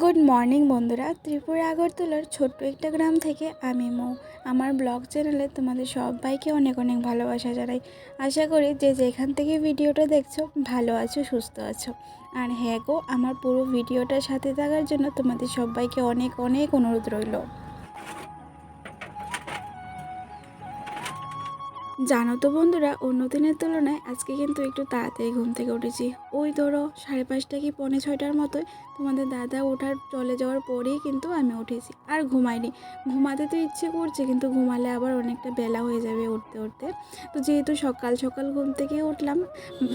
Good morning বন্ধুরা। ত্রিপুরা আগরতলার ছোট্ট একটা গ্রাম থেকে আমি মৌ। আমার ব্লগ চ্যানেলে তোমাদের সবাইকে অনেক অনেক ভালোবাসা জানাই। আশা করি যে যেখান থেকে ভিডিওটা দেখছ, ভালো আছো, সুস্থ আছো। আর হ্যাঁ গো, আমার পুরো ভিডিওটার সাথে থাকার জন্য তোমাদের সবাইকে অনেক অনেক অনুরোধ রইল। জানো তো বন্ধুরা অন্য দিনের তুলনায় আজকে কিন্তু একটু তাড়াতাড়ি ঘুম থেকে উঠেছি। ওই ধরো সাড়ে পাঁচটা কি পৌনে ছয়টার মতোই তোমাদের দাদা ওঠার, চলে যাওয়ার পরেই কিন্তু আমি উঠেছি। আর ঘুমাইনি। ঘুমাতে তো ইচ্ছে করছে, কিন্তু ঘুমালে আবার অনেকটা বেলা হয়ে যাবে উঠতে উঠতে। তো যেহেতু সকাল সকাল ঘুম থেকে উঠলাম,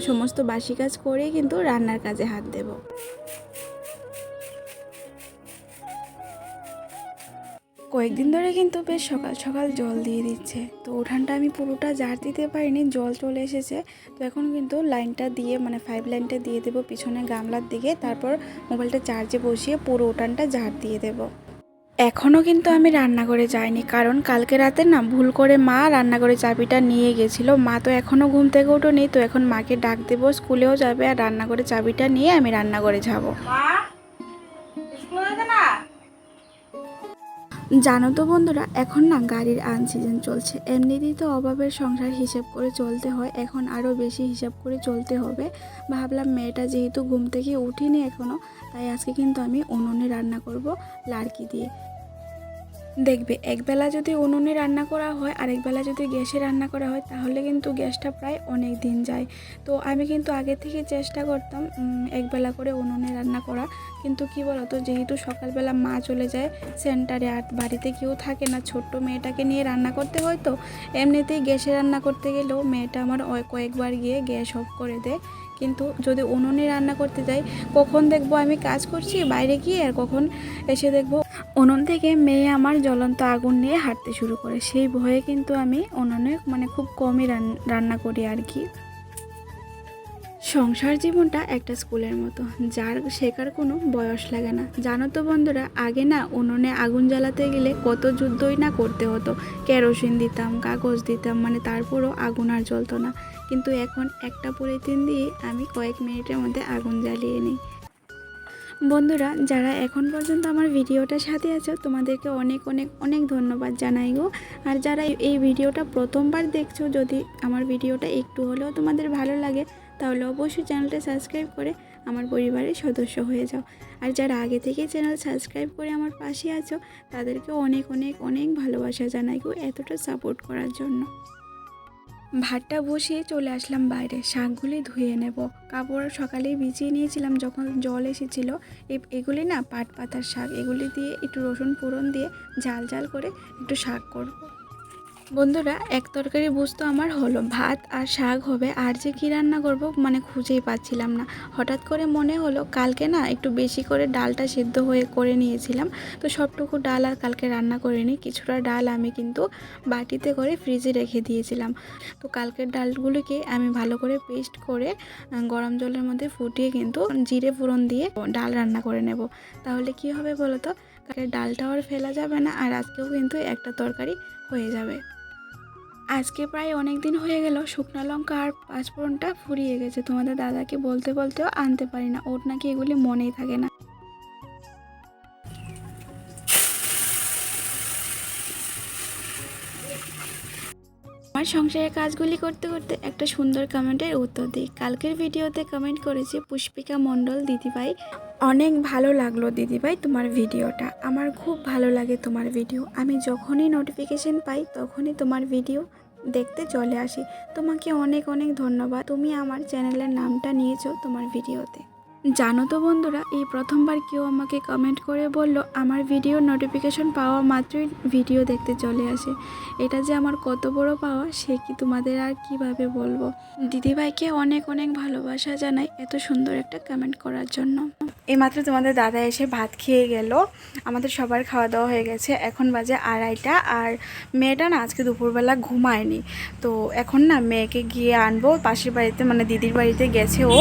সমস্ত বাসি কাজ করেই কিন্তু রান্নার কাজে হাত দেবো। কয়েকদিন ধরে কিন্তু বেশ সকাল সকাল জল দিয়ে দিচ্ছে। তো উঠানটা আমি পুরোটা জার দিতে পারিনি, জল চলে এসেছে। তো এখন কিন্তু লাইনটা দিয়ে মানে ফাইভ লাইনটা দিয়ে দেবো পিছনে গামলার দিকে। তারপর মোবাইলটা চার্জে বসিয়ে পুরো উঠানটা ঝাড় দিয়ে দেবো। এখনও কিন্তু আমি রান্নাঘরে যাইনি, কারণ কালকে রাতে না ভুল করে মা রান্নাঘরে চাবিটা নিয়ে গেছিল। মা তো এখনও ঘুম থেকে উঠোনি, তো এখন মাকে ডাক দেবো, স্কুলেও যাবে আর রান্নাঘরে চাবিটা নিয়ে আমি রান্নাঘরে যাব। জানো তো বন্ধুরা, এখন না গাড়ির আন সিজন চলছে। এমনিতেই তো অভাবের সংসার হিসেব করে চলতে হয়, এখন আরও বেশি হিসাব করে চলতে হবে। ভাবলাম মেয়েটা যেহেতু ঘুম থেকে উঠিনি এখনও তাই আজকে কিন্তু আমি উনুনে রান্না করব লাড়কি দিয়ে। দেখবে, একবেলা যদি উনুনে রান্না করা হয় আরেকবেলা যদি গ্যাসে রান্না করা হয়, তাহলে কিন্তু গ্যাসটা প্রায় অনেক দিন যায়। তো আমি কিন্তু আগে থেকে চেষ্টা করতাম একবেলা করে উনুনে রান্না করা। কিন্তু কি বলতো, যেহেতু সকালবেলা মা চলে যায়, সেন্টারে আর বাড়িতে কেউ থাকে না, ছোট্ট মেয়েটাকে নিয়ে রান্না করতে হয় তো। এমনিতেই গ্যাসে রান্না করতে গেলেও মেয়েটা আমার কয়েকবার গিয়ে গ্যাস অফ করে দেয়। কিন্তু যদি উনুনে রান্না করতে যাই, কখন দেখব আমি কাজ করছি, বাইরে গিয়ে, আর কখন এসে দেখব উনুন থেকে মেয়ে আমার জ্বলন্ত আগুন নিয়ে হাঁটতে শুরু করে। সেই ভয়ে কিন্তু আমি উনুনে মানে খুব কমই রান- রান্না করি আর কি। সংসার জীবনটা একটা স্কুলের মতো, যার শেখার কোনো বয়স লাগে না। জানো তো বন্ধুরা, আগে না উনুনে আগুন জ্বালাতে গেলে কত যুদ্ধই না করতে হতো। কেরোসিন দিতাম, কাগজ দিতাম মানে তারপরও আগুন আর জ্বলতো না। কিন্তু এখন একটা পলিথিন দিয়ে আমি কয়েক মিনিটের মধ্যে আগুন জ্বালিয়ে নিই। বন্ধুরা, যারা এখন পর্যন্ত আমার ভিডিওটার সাথে আছো, তোমাদেরকে অনেক অনেক অনেক ধন্যবাদ জানাই গো। আর যারা এই- ভিডিওটা প্রথমবার দেখছ, যদি আমার ভিডিওটা একটু হলেও তোমাদের ভালো লাগে, তাহলে অবশ্যই চ্যানেলটা সাবস্ক্রাইব করে আমার পরিবারের সদস্য হয়ে যাও। আর যারা আগে থেকে চ্যানেল সাবস্ক্রাইব করে আমার পাশে আছো, তাদেরকে অনেক অনেক অনেক ভালোবাসা জানাই গো, এতটা সাপোর্ট করার জন্য। ভাতটা বসিয়ে চলে আসলাম বাইরে। শাকগুলি ধুয়ে নেব। কাপড় সকালেই বিছিয়ে নিয়েছিলাম যখন জল এসেছিল। এগুলি না পাট পাতার শাক। এগুলি দিয়ে একটু রসুন ফোড়ন দিয়ে ঝাল ঝাল করে একটু শাক করব। বন্ধুরা, এক তরকারি বুঝতো আমার হলো। ভাত আর শাক হবে, আর যে কী রান্না করব মানে খুঁজেই পাচ্ছিলাম না। হঠাৎ করে মনে হলো কালকে না একটু বেশি করে ডালটা সেদ্ধ হয়ে করে নিয়েছিলাম। তো সবটুকু ডাল আর কালকে রান্না করিনি কিছুটা ডাল আমি কিন্তু বাটিতে করে ফ্রিজে রেখে দিয়েছিলাম। তো কালকের ডালগুলিকে আমি ভালো করে পেস্ট করে গরম জলের মধ্যে ফুটিয়ে কিন্তু জিরে ফোড়ন দিয়ে ডাল রান্না করে নেব। তাহলে কি হবে বলো তো কালকের ডালটাও আর ফেলা যাবে না, আর আজকেও কিন্তু একটা তরকারি হয়ে যাবে। আজকে প্রায় অনেক দিন হয়ে গেল, শুকনো লঙ্কা আর পাঁচফোড়নটা ফুরিয়ে গেছে। তোমাদের দাদাকে বলতে বলতেও আনতে পারি না, ওর নাকি এগুলি মনেই থাকে না। আমার সংসারের কাজগুলি করতে করতে একটা সুন্দর কমেন্টের উত্তর দিই। কালকের ভিডিওতে কমেন্ট করেছে পুষ্পিকা মণ্ডল দিদিভাই। অনেক ভালো লাগল দিদিভাই তোমার ভিডিওটা। আমার খুব ভালো লাগে তোমার ভিডিও। আমি যখনই নোটিফিকেশন পাই তখনই তোমার ভিডিও দেখতে চলে আসি। তোমাকে অনেক অনেক ধন্যবাদ। তুমি আমার চ্যানেলের নামটা নিয়েছো তোমার ভিডিওতে। জানো তো বন্ধুরা, এই প্রথমবার কেউ আমাকে কমেন্ট করে বলল, আমার ভিডিও নোটিফিকেশন পাওয়া মাত্রই ভিডিও দেখতে চলে আসে। এটা যে আমার কত বড় পাওয়া, সে কি তোমাদের আর কীভাবে বলব? দিদিভাইকে অনেক অনেক ভালোবাসা জানাই এত সুন্দর একটা কমেন্ট করার জন্য। এইমাত্র তোমাদের দাদা এসে ভাত খেয়ে গেল। আমাদের সবার খাওয়া দাওয়া হয়ে গেছে। এখন বাজে আড়াইটা আর মেয়েটা না আজকে দুপুরবেলা ঘুমায়নি। তো এখন না মেয়েকে গিয়ে আনব। পাশের বাড়িতে মানে দিদির বাড়িতে গেছে ও।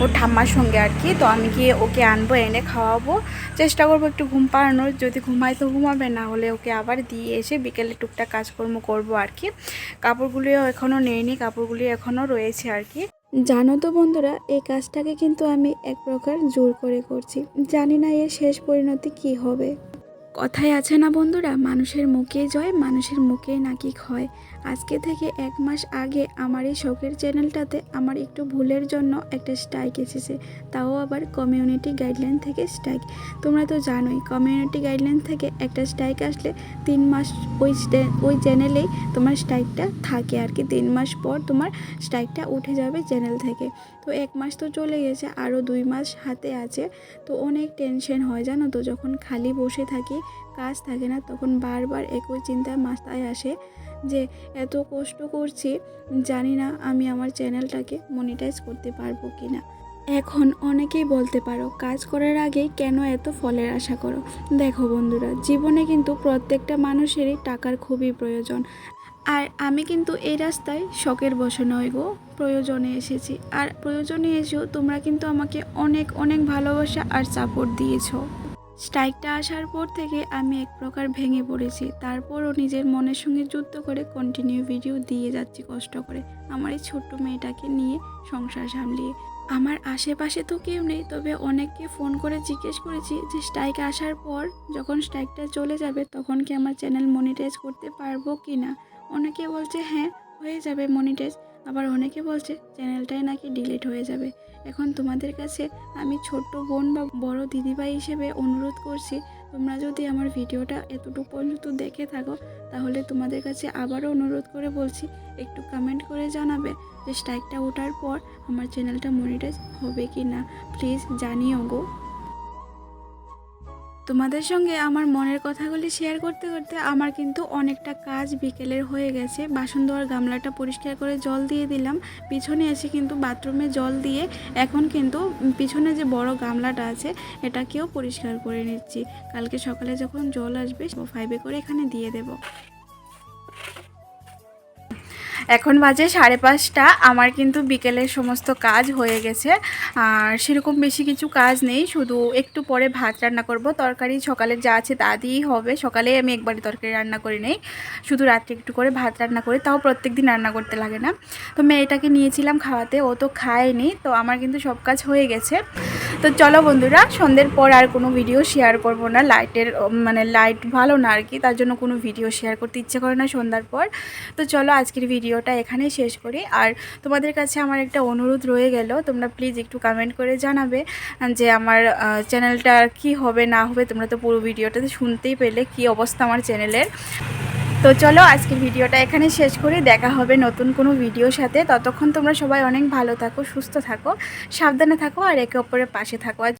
ওর ঠাম্মার সঙ্গে আর কি। তো আমি গিয়ে ওকে আনব এনে খাওয়াবো। চেষ্টা করব একটু ঘুম পাড়ানোর যদি ঘুমায় তো ঘুমাবে না হলে ওকে আবার দিয়ে এসে বিকেলে টুকটাক কাজকর্ম করব আর কি। কাপড়গুলিও এখনও নেইনি কাপড়গুলি এখনও রয়েছে আর কি। জানো তো বন্ধুরা এই কাজটাকে কিন্তু আমি এক প্রকার জোর করে করছি। জানি না এর শেষ পরিণতি কি হবে। কথায় আছে না বন্ধুরা মানুষের মুখে জয় মানুষের মুখে নাকি ক্ষয়। আজকে থেকে এক মাস আগে আমার এই শখের চ্যানেলটাতে আমার একটু ভুলের জন্য একটা স্ট্রাইক এসেছে, তাও আবার কমিউনিটি গাইডলাইন থেকে স্ট্রাইক তোমরা তো জানোই কমিউনিটি গাইডলাইন থেকে একটা স্ট্রাইক আসলে তিন মাস ওই ওই চ্যানেলেই তোমার স্ট্রাইকটা থাকে আর কি। তিন মাস পর তোমার স্ট্রাইকটা উঠে যাবে চ্যানেল থেকে। তো এক মাস তো চলে গেছে, আরও দুই মাস হাতে আছে। তো অনেক টেনশন হয়, জানো তো, যখন খালি বসে থাকি, কাজ থাকে না, তখন বারবার একই চিন্তা মাথায় আসে। যে এত কষ্ট করছি, জানি না আমি আমার চ্যানেলটাকে মনিটাইজ করতে পারব কি না এখন অনেকেই বলতে পারো, কাজ করার আগেই কেন এত ফলের আশা করো? দেখো বন্ধুরা, জীবনে কিন্তু প্রত্যেকটা মানুষেরই টাকার খুবই প্রয়োজন। আর আমি কিন্তু এই রাস্তায় শখের বসে নয় গো, প্রয়োজনে এসেছি। আর প্রয়োজনে এসেও তোমরা কিন্তু আমাকে অনেক অনেক ভালোবাসা আর সাপোর্ট দিয়েছ। স্ট্রাইকটা আসার পর থেকে আমি এক প্রকার ভেঙে পড়েছি। তারপরও নিজের মনের সঙ্গে যুদ্ধ করে কন্টিনিউ ভিডিও দিয়ে যাচ্ছি কষ্ট করে আমার এই ছোট্ট মেয়েটাকে নিয়ে সংসার সামলিয়ে। আমার আশেপাশে তো কেউ নেই, তবে অনেককে ফোন করে জিজ্ঞেস করেছি যে, স্ট্রাইক আসার পর যখন স্ট্রাইকটা চলে যাবে, তখন কি আমার চ্যানেল মনিটাইজ করতে পারব কি না অনেকে বলছে হ্যাঁ হয়ে যাবে মনিটাইজ আবার অনেকে বলছে চ্যানেলটাই নাকি ডিলিট হয়ে যাবে। এখন তোমাদের কাছে আমি ছোট্ট বোন বা বড় দিদিভাই হিসেবে অনুরোধ করছি, তোমরা যদি আমার ভিডিওটা এতটুকু পর্যন্ত দেখে থাকো, তাহলে তোমাদের কাছে আবারও অনুরোধ করে বলছি, একটু কমেন্ট করে জানাবে যে স্ট্রাইকটা ওঠার পর আমার চ্যানেলটা মনিটাইজ হবে কি না প্লিজ জানিও গো। তোমাদের সঙ্গে আমার মনের কথাগুলি শেয়ার করতে করতে আমার কিন্তু অনেকটা কাজ বিকেলের হয়ে গেছে। বাসন ধোয়ার গামলাটা পরিষ্কার করে জল দিয়ে দিলাম। পিছনে এসে কিন্তু বাথরুমে জল দিয়ে এখন কিন্তু পিছনে যে বড় গামলাটা আছে, এটাকেও পরিষ্কার করে নিচ্ছি। কালকে সকালে যখন জল আসবে ফাইভে করে এখানে দিয়ে দেবো। এখন বাজে সাড়ে পাঁচটা। আমার কিন্তু বিকেলের সমস্ত কাজ হয়ে গেছে। আর সেরকম বেশি কিছু কাজ নেই, শুধু একটু পরে ভাত রান্না করব। তরকারি সকালে যা আছে তা দিয়েই হবে। সকালে আমি একবারই তরকারি রান্না করি নেই। শুধু রাত্রে একটু করে ভাত রান্না করি, তাও প্রত্যেক দিন রান্না করতে লাগে না। তো মেয়েটাকে নিয়েছিলাম খাওয়াতে, ও তো খায়নি। তো আমার কিন্তু সব কাজ হয়ে গেছে। তো চলো বন্ধুরা, সন্ধ্যের পর আর কোনো ভিডিও শেয়ার করব না। লাইটের মানে লাইট ভালো না আর কি, তার জন্য কোনো ভিডিও শেয়ার করতে ইচ্ছে করে না সন্ধ্যার পর। তো চলো আজকের ভিডিওটা এখানেই শেষ করি। আর তোমাদের কাছে আমার একটা অনুরোধ রয়ে গেল, তোমরা প্লিজ একটু কমেন্ট করে জানাবে যে আমার চ্যানেলটা কি হবে, না হবে, তোমরা তো পুরো ভিডিওটাতে শুনতেই পেলে কি অবস্থা আমার চ্যানেলের তো চলো আজকের ভিডিওটা এখানে শেষ করি, দেখা হবে নতুন কোনো ভিডিওর সাথে। ততক্ষণ তোমরা সবাই অনেক ভালো থাকো, সুস্থ থাকো, সাবধানে থাকো, আর একে অপরের পাশে থাকো।